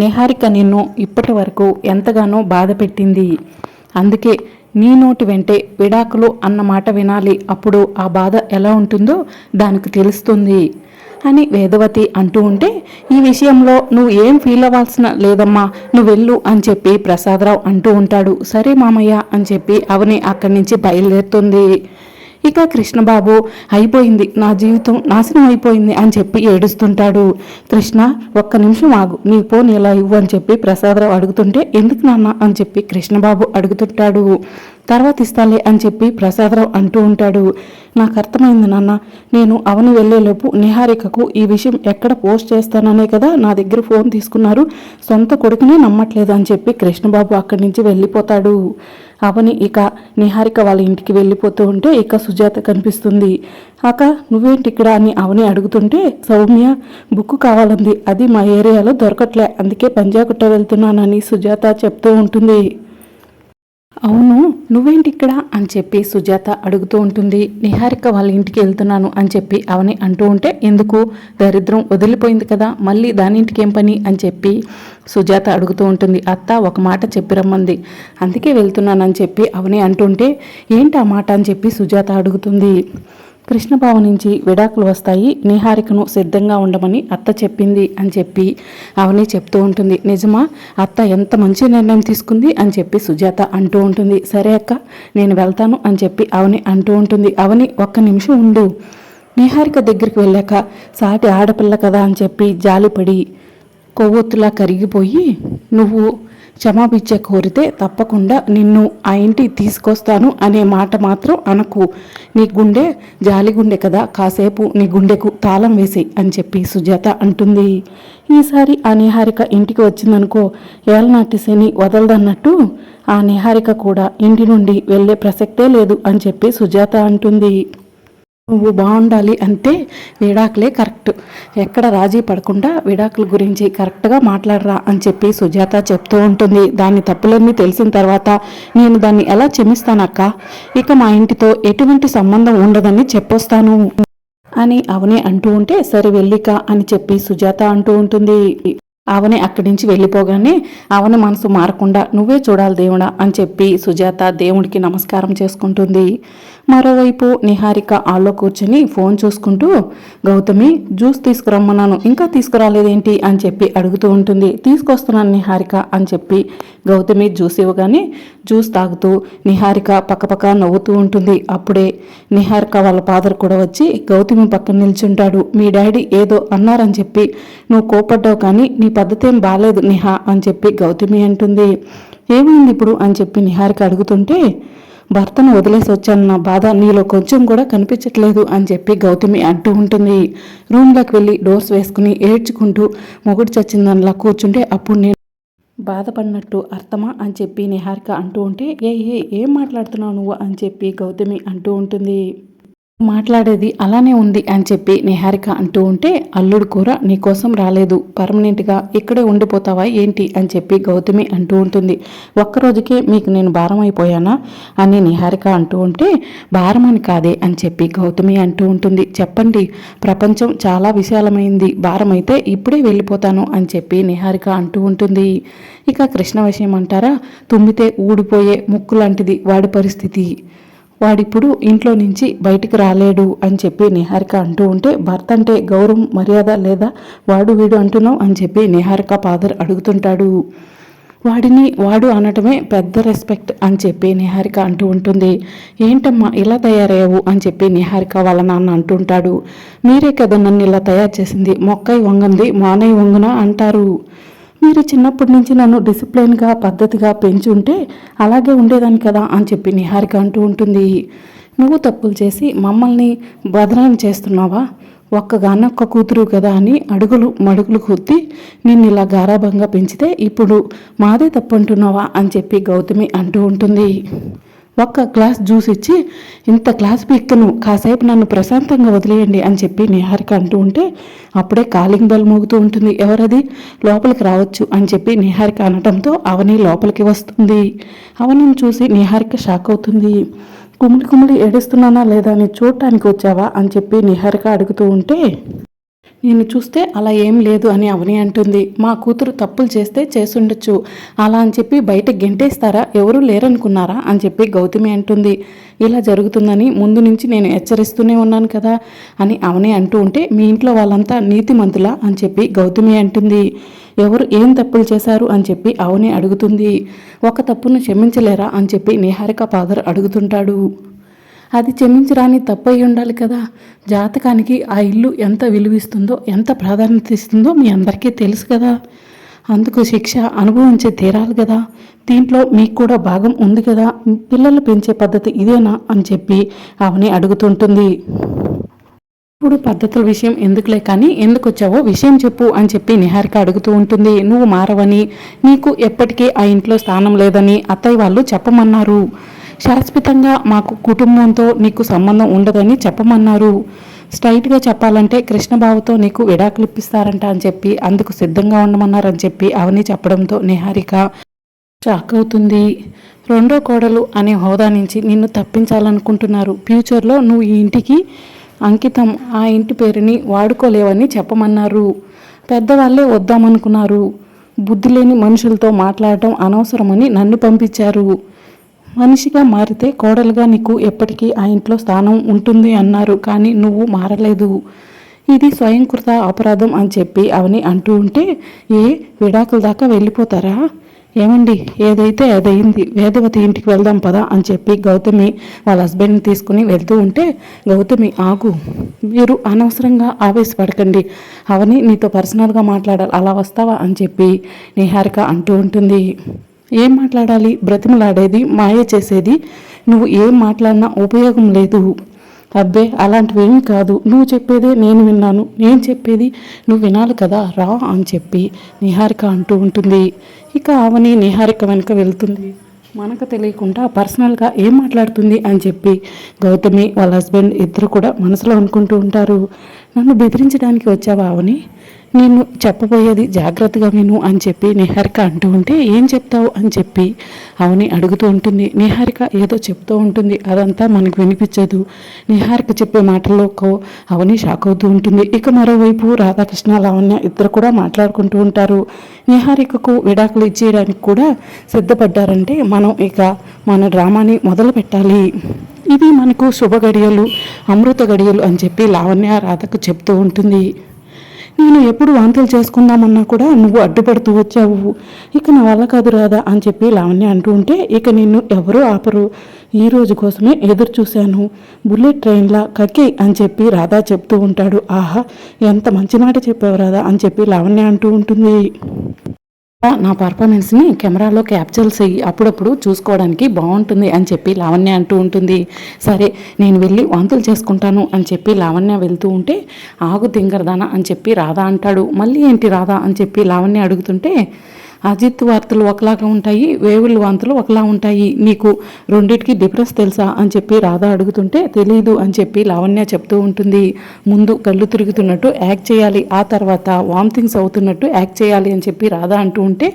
నిహారిక నిన్ను ఇప్పటి వరకు ఎంతగానో బాధ పెట్టింది. అందుకే నీ నోటి వెంటే విడాకులు అన్న మాట వినాలి. అప్పుడు ఆ బాధ ఎలా ఉంటుందో దానికి తెలుస్తుంది అని వేదవతి అంటూ ఉంటే ఈ విషయంలో నువ్వు ఏం ఫీల్ అవ్వాల్సిన లేదమ్మా నువ్వు వెళ్ళు అని చెప్పి ప్రసాదరావు అంటూ ఉంటాడు. సరే మామయ్య అని చెప్పి అవని అక్కడి నుంచి బయలుదేరుతుంది. ఇక కృష్ణబాబు అయిపోయింది నా జీవితం నాశనం అయిపోయింది అని చెప్పి ఏడుస్తుంటాడు. కృష్ణ ఒక్క నిమిషం ఆగు నీ ఫోన్ ఇలా ఇవ్వు అని చెప్పి ప్రసాదరావు అడుగుతుంటే ఎందుకు నాన్న అని చెప్పి కృష్ణబాబు అడుగుతుంటాడు. తర్వాత ఇస్తాలే అని చెప్పి ప్రసాదరావు అంటూ ఉంటాడు. నాకు అర్థమైంది నాన్న నేను అవని వెళ్ళేలోపు నిహారికకు ఈ విషయం ఎక్కడ పోస్ట్ చేస్తాననే కదా నా దగ్గర ఫోన్ తీసుకున్నారు సొంత కొడుకునే నమ్మట్లేదు అని చెప్పి కృష్ణబాబు అక్కడి నుంచి వెళ్ళిపోతాడు. అవని ఇక నిహారిక వాళ్ళ ఇంటికి వెళ్ళిపోతూ ఉంటే ఇక సుజాత కనిపిస్తుంది. అక్క నువ్వేంటి ఇక్కడ? అని అవని అడుగుతుంటే సౌమ్య బుక్ కావాలంది. అది మా ఏరియాలో దొరకట్లే. అందుకే పంజాగుట్ట వెళ్తున్నానని సుజాత చెప్తూ ఉంటుంది. అవును నువ్వేంటి ఇక్కడ అని చెప్పి సుజాత అడుగుతూ ఉంటుంది. నిహారిక వాళ్ళ ఇంటికి వెళ్తున్నాను అని చెప్పి అవని అంటూ ఉంటే ఎందుకు? దరిద్రం వదిలిపోయింది కదా మళ్ళీ దాని ఇంటికి ఏం పని? అని చెప్పి సుజాత అడుగుతూ ఉంటుంది. అత్త ఒక మాట చెప్పి రమ్మంది. అందుకే వెళ్తున్నానని చెప్పి అవని అంటుంటే ఏంటి ఆ మాట? అని చెప్పి సుజాత అడుగుతుంది. కృష్ణబాబు నుంచి విడాకులు వస్తాయి. నిహారికను సిద్ధంగా ఉండమని అత్త చెప్పింది అని చెప్పి అవని చెప్తూ ఉంటుంది. నిజమా? అత్త ఎంత మంచి నిర్ణయం తీసుకుంది? అని చెప్పి సుజాత అంటూ ఉంటుంది. సరే అక్క నేను వెళ్తాను అని చెప్పి అవని అంటూ ఉంటుంది. అవని ఒక్క నిమిషం ఉండు. నిహారిక దగ్గరికి వెళ్ళాక సాటి ఆడపిల్ల కదా అని చెప్పి జాలిపడి కొవ్వొత్తులా కరిగిపోయి నువ్వు క్షమాపించ కోరితే తప్పకుండా నిన్ను ఆ ఇంటికి తీసుకొస్తాను అనే మాట మాత్రం అనకు. నీ గుండె జాలి గుండె కదా కాసేపు నీ గుండెకు తాళం వేసి అని చెప్పి సుజాత అంటుంది. ఈసారి ఆ నిహారిక ఇంటికి వచ్చిందనుకో ఏలనాటి శని వదలదన్నట్టు ఆ నిహారిక కూడా ఇంటి నుండి వెళ్ళే ప్రసక్తే లేదు అని చెప్పి సుజాత అంటుంది. నువ్వు బాగుండాలి అంటే విడాకులే కరెక్ట్. ఎక్కడ రాజీ పడకుండా విడాకుల గురించి కరెక్ట్గా మాట్లాడరా అని చెప్పి సుజాత చెప్తూ ఉంటుంది. దాని తప్పులన్నీ తెలిసిన తర్వాత నేను దాన్ని ఎలా క్షమిస్తానక్క? ఇక మా ఇంటితో ఎటువంటి సంబంధం ఉండదని చెప్పొస్తాను. అని అవని అంటూ ఉంటే సరే వెళ్ళిక అని చెప్పి సుజాత అంటూ ఉంటుంది. అవని అక్కడి నుంచి వెళ్ళిపోగానే అవని మనసు మారకుండా నువ్వే చూడాలి దేవుడా అని చెప్పి సుజాత దేవుడికి నమస్కారం చేసుకుంటుంది. మరోవైపు నిహారిక ఆలో కూర్చొని ఫోన్ చూసుకుంటూ గౌతమి జ్యూస్ తీసుకురమ్మన్నాను. ఇంకా తీసుకురాలేదేంటి? అని చెప్పి అడుగుతూ ఉంటుంది. తీసుకొస్తున్నాను నిహారిక అని చెప్పి గౌతమి జ్యూస్ ఇవ్వగానే జ్యూస్ తాగుతూ నిహారిక పక్కపక్క నవ్వుతూ ఉంటుంది. అప్పుడే నిహారిక వాళ్ళ ఫాదర్ కూడా వచ్చి గౌతమి పక్కన నిల్చుంటాడు. మీ డాడీ ఏదో అన్నారని చెప్పి నువ్వు కోపడ్డావు కానీ నీ పద్ధతి ఏం బాగాలేదు నిహా అని చెప్పి గౌతమి అంటుంది. ఏమైంది ఇప్పుడు? అని చెప్పి నిహారిక అడుగుతుంటే భర్తను వదిలేసి వచ్చానన్న బాధ నీలో కొంచెం కూడా కనిపించట్లేదు అని చెప్పి గౌతమి అంటూ ఉంటుంది. రూమ్లోకి వెళ్ళి డోర్స్ వేసుకుని ఏడ్చుకుంటూ మొగుడు చచ్చిందనిలా కూర్చుంటే అప్పుడు నేను బాధపడినట్టు అర్థమా అని చెప్పి నిహారిక అంటూ ఉంటే ఏ ఏ ఏం మాట్లాడుతున్నావు నువ్వు? అని చెప్పి గౌతమి అంటూ ఉంటుంది. మాట్లాడేది అలానే ఉంది అని చెప్పి నిహారిక అంటూ ఉంటే అల్లుడు కూర నీకోసం రాలేదు పర్మనెంట్గా ఇక్కడే ఉండిపోతావా ఏంటి అని చెప్పి గౌతమి అంటూ ఉంటుంది. ఒక్కరోజుకే మీకు నేను భారం అయిపోయానా అని నిహారిక అంటూ ఉంటే భారం అని కాదే అని చెప్పి గౌతమి అంటూ ఉంటుంది. చెప్పండి ప్రపంచం చాలా విశాలమైంది భారం అయితే ఇప్పుడే వెళ్ళిపోతాను అని చెప్పి నిహారిక అంటూ ఉంటుంది. ఇక కృష్ణ విషయం అంటారా? తుమ్మితే ఊడిపోయే ముక్కు లాంటిది వాడి పరిస్థితి. వాడిప్పుడు ఇంట్లో నుంచి బయటికి రాలేడు అని చెప్పి నిహారిక అంటూ ఉంటే భర్త అంటే గౌరవం మర్యాద లేదా వాడు వీడు అంటున్నావు? అని చెప్పి నిహారిక ఫాదర్ అడుగుతుంటాడు. వాడిని వాడు అనటమే పెద్ద రెస్పెక్ట్ అని చెప్పి నిహారిక అంటూ ఉంటుంది. ఏంటమ్మా ఇలా తయారయ్యావు? అని చెప్పి నిహారిక వాళ్ళ నాన్న అంటుంటాడు మీరే కదా నన్ను ఇలా తయారు చేసింది మొక్కై వంగంది మానై వంగున? అంటారు. మీరు చిన్నప్పటి నుంచి నన్ను డిసిప్లిన్గా పద్ధతిగా పెంచి ఉంటే అలాగే ఉండేదాన్ని కదా అని చెప్పి నిహారిక అంటూ ఉంటుంది. నువ్వు తప్పులు చేసి మమ్మల్ని బదనాలు చేస్తున్నావా? ఒక్కగానొక్క కూతురు కదా అని అడుగులు మడుగులు కొద్ది నిన్ను ఇలా గారాభంగా పెంచితే ఇప్పుడు మాదే తప్పు అంటున్నావా అని చెప్పి గౌతమి అంటూ ఉంటుంది. ఒక్క గ్లాస్ జ్యూస్ ఇచ్చి ఇంత గ్లాస్ పీక్కను కాసేపు నన్ను ప్రశాంతంగా వదిలేయండి అని చెప్పి నిహారిక అంటూ ఉంటే అప్పుడే కాలింగ్ బెల్ మోగుతూ ఉంటుంది. ఎవరది? లోపలికి రావచ్చు అని చెప్పి నిహారిక అనటంతో అవని లోపలికి వస్తుంది. అవనిని చూసి నిహారిక షాక్ అవుతుంది. కుమిడి కుమిడి ఏడుస్తున్నానా లేదా? అని చూడటానికి వచ్చావా? అని చెప్పి నిహారిక అడుగుతూ ఉంటే నిన్ను చూస్తే అలా ఏం లేదు అని అవని అంటుంది. మా కూతురు తప్పులు చేస్తే చేసుండొచ్చు. అలా అని చెప్పి బయట గెంటేస్తారా? ఎవరు లేరనుకున్నారా? అని చెప్పి గౌతమి అంటుంది. ఇలా జరుగుతుందని ముందు నుంచి నేను హెచ్చరిస్తూనే ఉన్నాను కదా అని అవని అంటూ ఉంటే మీ ఇంట్లో వాళ్ళంతా నీతిమంతులా? అని చెప్పి గౌతమి అంటుంది. ఎవరు ఏం తప్పులు చేశారు? అని చెప్పి అవని అడుగుతుంది. ఒక తప్పును క్షమించలేరా? అని చెప్పి నిహారిక ఫాదర్ అడుగుతుంటాడు. అది క్షమించరాని తప్పు అయి ఉండాలి కదా. జాతకానికి ఆ ఇల్లు ఎంత విలువిస్తుందో ఎంత ప్రాధాన్యత ఇస్తుందో మీ అందరికీ తెలుసు కదా. అందుకు శిక్ష అనుభవించే తీరాలి కదా. దీంట్లో మీకు కూడా భాగం ఉంది కదా. పిల్లలు పెంచే పద్ధతి ఇదేనా అని చెప్పి ఆమెని అడుగుతుంటుంది. ఇప్పుడు పద్ధతుల విషయం ఎందుకులే కానీ ఎందుకు వచ్చావో విషయం చెప్పు అని చెప్పి నిహారిక అడుగుతూ ఉంటుంది. నువ్వు మారవని నీకు ఎప్పటికీ ఆ ఇంట్లో స్థానం లేదని అత్తయ్య వాళ్ళు చెప్పమన్నారు. శాశ్వతంగా మాకు కుటుంబంతో నీకు సంబంధం ఉండదని చెప్పమన్నారు. స్ట్రైట్గా చెప్పాలంటే కృష్ణబాబుతో నీకు విడాకులు ఇప్పిస్తారంట అని చెప్పి అందుకు సిద్ధంగా ఉండమన్నారని చెప్పి అవని చెప్పడంతో నిహారిక షాక్ అవుతుంది రెండో కోడలు అనే హోదా నుంచి నిన్ను తప్పించాలనుకుంటున్నారు. ఫ్యూచర్లో నువ్వు ఈ ఇంటికి అంకితం ఆ ఇంటి పేరుని వాడుకోలేవని చెప్పమన్నారు. పెద్దవాళ్ళే వద్దామనుకున్నారు. బుద్ధి లేని మనుషులతో మాట్లాడటం అనవసరమని నన్ను పంపించారు. మనిషిగా మారితే కోడలుగా నీకు ఎప్పటికీ ఆ ఇంట్లో స్థానం ఉంటుంది అన్నారు కానీ నువ్వు మారలేదు. ఇది స్వయంకృత అపరాధం అని చెప్పి అవని అంటూ ఉంటే ఏ విడాకుల దాకా వెళ్ళిపోతారా? ఏమండి ఏదైతే అదయింది వేదవతి ఇంటికి వెళ్దాం పదా అని చెప్పి గౌతమి వాళ్ళ హస్బెండ్ని తీసుకుని వెళ్తూ ఉంటే గౌతమి ఆగు మీరు అనవసరంగా ఆవేశపడకండి. అవని నీతో పర్సనల్గా మాట్లాడాలి అలా వస్తావా అని చెప్పి నిహారిక అంటూ ఉంటుంది. ఏం మాట్లాడాలి? బ్రతిమలాడేది మాయ చేసేది. నువ్వు ఏం మాట్లాడినా ఉపయోగం లేదు. అబ్బే అలాంటివేమీ కాదు. నువ్వు చెప్పేదే నేను విన్నాను. నేను చెప్పేది నువ్వు వినాలి కదా? రా అని చెప్పి నిహారిక అంటూ ఉంటుంది. ఇక అవని నిహారిక వెనుక వెళ్తుంది. మనకు తెలియకుండా పర్సనల్గా ఏం మాట్లాడుతుంది అని చెప్పి గౌతమి వాళ్ళ హస్బెండ్ ఇద్దరు కూడా మనసులో అనుకుంటూ ఉంటారు. నన్ను బెదిరించడానికి వచ్చావా అవని? నేను చెప్పబోయేది జాగ్రత్తగా విను అని చెప్పి నిహారిక అంటూ ఉంటే ఏం చెప్తావు? అని చెప్పి అవని అడుగుతూ ఉంటుంది. నిహారిక ఏదో చెప్తూ ఉంటుంది. అదంతా మనకు వినిపించదు. నిహారిక చెప్పే మాటల్లో అవని షాక్ అవుతూ ఉంటుంది. ఇక మరోవైపు రాధాకృష్ణ లావణ్య ఇద్దరు కూడా మాట్లాడుకుంటూ ఉంటారు. నిహారికకు విడాకులు ఇచ్చేయడానికి కూడా సిద్ధపడ్డారంటే మనం ఇక మన డ్రామాని మొదలు పెట్టాలి ఇవి మనకు శుభ గడియలు అమృత గడియలు అని చెప్పి లావణ్య రాధకు చెప్తూ ఉంటుంది. నేను ఎప్పుడు వాంతులు చేసుకుందామన్నా కూడా నువ్వు అడ్డుపడుతూ వచ్చావు. ఇక నా వల్ల కాదు రాదా అని చెప్పి లావణ్య అంటూ ఉంటే ఇక నిన్ను ఎవరూ ఆపరు. ఈ రోజు కోసమే ఎదురు చూశాను. బుల్లెట్ ట్రైన్లా కక్కే అని చెప్పి రాధా చెప్తూ ఉంటాడు. ఆహా ఎంత మంచి మాట చెప్పావు రాధా అని చెప్పి లావణ్య అంటూ ఉంటుంది. నా పర్ఫార్మెన్స్ని కెమెరాలో క్యాప్చర్ చేయి అప్పుడప్పుడు చూసుకోవడానికి బాగుంటుంది అని చెప్పి లావణ్య అంటూ ఉంటుంది. సరే నేను వెళ్ళి వాంతులు చేసుకుంటాను అని చెప్పి లావణ్య వెళ్తూ ఉంటే ఆగు తింగరదానా అని చెప్పి రాధా అంటాడు. మళ్ళీ ఏంటి రాధా అని చెప్పి లావణ్య అడుగుతుంటే అజిత్ వార్తలు ఒకలాగా ఉంటాయి వేవుల వాంతులు ఒకలా ఉంటాయి. నీకు రెండింటికి డిఫరెన్స్ తెలుసా? అని చెప్పి రాధా అడుగుతుంటే తెలియదు అని చెప్పి లావణ్య చెప్తూ ఉంటుంది. ముందు కళ్ళు తిరుగుతున్నట్టు యాక్ట్ చేయాలి ఆ తర్వాత వామిటింగ్స్ అవుతున్నట్టు యాక్ట్ చేయాలి అని చెప్పి రాధా అంటూ ఉంటే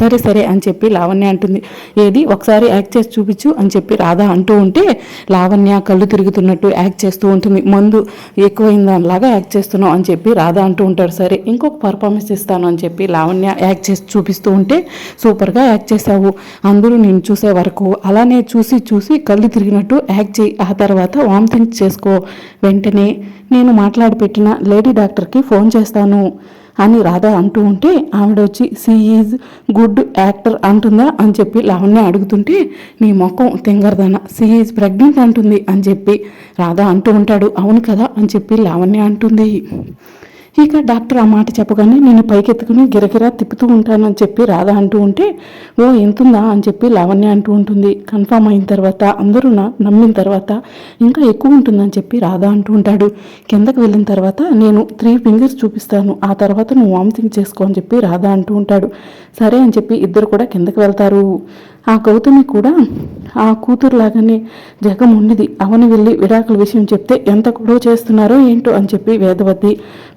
సరే సరే అని చెప్పి లావణ్య అంటుంది. ఏది? ఒకసారి యాక్ట్ చేసి చూపించు అని చెప్పి రాధా అంటూ ఉంటే లావణ్య కళ్ళు తిరుగుతున్నట్టు యాక్ట్ చేస్తూ ఉంటుంది. మందు ఎక్కువైన దానిలాగా యాక్ట్ చేస్తున్నావు అని చెప్పి రాధా అంటూ ఉంటారు సరే ఇంకొక పర్ఫార్మెన్స్ ఇస్తాను అని చెప్పి లావణ్య యాక్ట్ చేసి చూపిస్తూ ఉంటే సూపర్గా యాక్ట్ చేసావు అందరూ నేను చూసే వరకు అలానే చూసి చూసి కళ్ళు తిరిగినట్టు యాక్ట్ చేయి. ఆ తర్వాత వామిటింగ్ చేసుకో. వెంటనే నేను మాట్లాడి పెట్టిన లేడీ డాక్టర్కి ఫోన్ చేస్తాను అని రాధా అంటూ ఉంటే ఆవిడ వచ్చి సీ ఈజ్ గుడ్ యాక్టర్ అంటుందా? అని చెప్పి లావణ్య అడుగుతుంటే నీ మొఖం తింగరదన సీ ఈజ్ ప్రెగ్నెంట్ అంటుంది అని చెప్పి రాధా అంటూ ఉంటాడు. అవును కదా అని చెప్పి లావణ్య అంటుంది. ఇక డాక్టర్ ఆ మాట చెప్పగానే నేను పైకెత్తుకుని గిరగిరా తిప్పుతూ ఉంటానని చెప్పి రాధ అంటూ ఉంటే ఓ ఎంతుందా అని చెప్పి లావణ్య అంటూ ఉంటుంది. కన్ఫామ్ అయిన తర్వాత అందరూ నా నమ్మిన తర్వాత ఇంకా ఎక్కువ ఉంటుందని చెప్పి రాధ అంటూ ఉంటాడు. కిందకి వెళ్ళిన తర్వాత నేను త్రీ ఫింగర్స్ చూపిస్తాను. ఆ తర్వాత నువ్వు వామిటింగ్ చేసుకో అని చెప్పి రాధ అంటూ ఉంటాడు. సరే అని చెప్పి ఇద్దరు కూడా కిందకి వెళ్తారు. ఆ గౌతమి కూడా ఆ కూతురులాగానే జగం ఉండిది అవని వెళ్ళి విడాకుల విషయం చెప్తే ఎంత గొడవ చేస్తున్నారో ఏంటో అని చెప్పి వేదవతి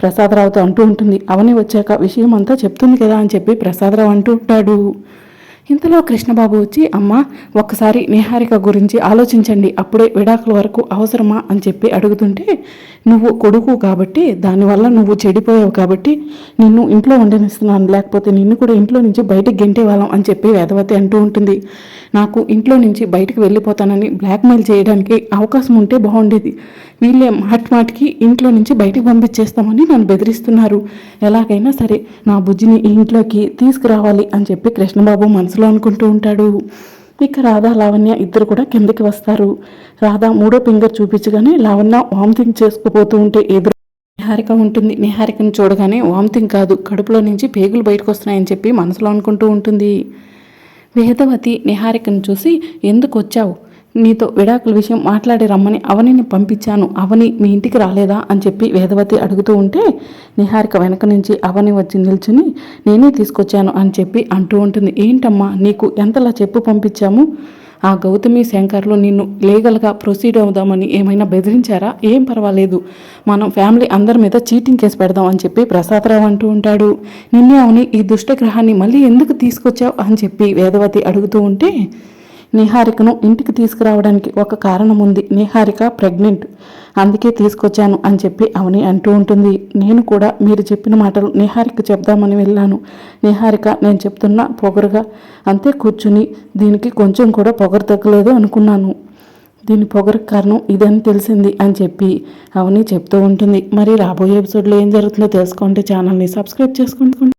ప్రసాదరావుతో అంటూ ఉంటుంది. అవని వచ్చాక విషయం అంతా చెప్తుంది కదా అని చెప్పి ప్రసాదరావు అంటూ ఉంటాడు. ఇంతలో కృష్ణబాబు వచ్చి అమ్మ ఒక్కసారి నిహారిక గురించి ఆలోచించండి అప్పుడే విడాకుల వరకు అవసరమా? అని చెప్పి అడుగుతుంటే నువ్వు కొడుకు కాబట్టి దానివల్ల నువ్వు చెడిపోయావు కాబట్టి నిన్ను ఇంట్లో ఉండనిస్తున్నాను లేకపోతే నిన్ను కూడా ఇంట్లో నుంచి బయటకు గెంటే వాళ్ళం అని చెప్పి వేదవతి అంటూ ఉంటుంది. నాకు ఇంట్లో నుంచి బయటకు వెళ్ళిపోతానని బ్లాక్మెయిల్ చేయడానికి అవకాశం ఉంటే బాగుండేది. వీళ్ళే మాటి మాటికి ఇంట్లో నుంచి బయటకు పంపించేస్తామని నన్ను బెదిరిస్తున్నారు. ఎలాగైనా సరే నా బుజ్జిని ఈ ఇంట్లోకి తీసుకురావాలి అని చెప్పి కృష్ణబాబు మనసు మనసులో అనుకుంటూ ఉంటాడు. ఇక రాధా లావణ్య ఇద్దరు కూడా కిందకి వస్తారు. రాధా మూడో ఫింగర్ చూపించగానే లావణ్య వామిటింగ్ చేసుకుపోతూ ఉంటే ఎదురు నిహారిక ఉంటుంది. నిహారికను చూడగానే వామిటింగ్ కాదు కడుపులో నుంచి పేగులు బయటకు వస్తున్నాయని చెప్పి మనసులో అనుకుంటూ ఉంటుంది. వేదవతి నిహారికను చూసి ఎందుకు వచ్చావు? నీతో విడాకుల విషయం మాట్లాడి రమ్మని అవనిని పంపించాను. అవని మీ ఇంటికి రాలేదా? అని చెప్పి వేదవతి అడుగుతూ ఉంటే నిహారిక వెనక నుంచి అవని వచ్చి నిల్చుని నేనే తీసుకొచ్చాను అని చెప్పి అంటూ ఉంటుంది. ఏంటమ్మా నీకు ఎంతలా చెప్పు పంపించాము? ఆ గౌతమి శంకర్లు నిన్ను లీగల్గా ప్రొసీడ్ అవుదామని ఏమైనా బెదిరించారా? ఏం పర్వాలేదు. మనం ఫ్యామిలీ అందరి మీద చీటింగ్ కేసు పెడదాం అని చెప్పి ప్రసాదరావు అంటూ ఉంటాడు. నిన్నే అవుని ఈ దుష్టగ్రహాన్ని మళ్ళీ ఎందుకు తీసుకొచ్చావు? అని చెప్పి వేదవతి అడుగుతూ ఉంటే నిహారికను ఇంటికి తీసుకురావడానికి ఒక కారణం ఉంది నిహారిక ప్రెగ్నెంట్. అందుకే తీసుకొచ్చాను అని చెప్పి అవని అంటూ ఉంటుంది. నేను కూడా మీరు చెప్పిన మాటలు నిహారిక చెప్దామని వెళ్ళాను. నిహారిక నేను చెప్తున్నా పొగరుగా అంతే కూర్చుని దీనికి కొంచెం కూడా పొగరు తగ్గలేదు అనుకున్నాను. దీని పొగరకు కారణం ఇదని తెలిసింది అని చెప్పి అవని చెప్తూ ఉంటుంది. మరి రాబోయే ఎపిసోడ్లో ఏం జరుగుతుందో తెలుసుకోండి. ఛానల్ని సబ్స్క్రైబ్ చేసుకోండి.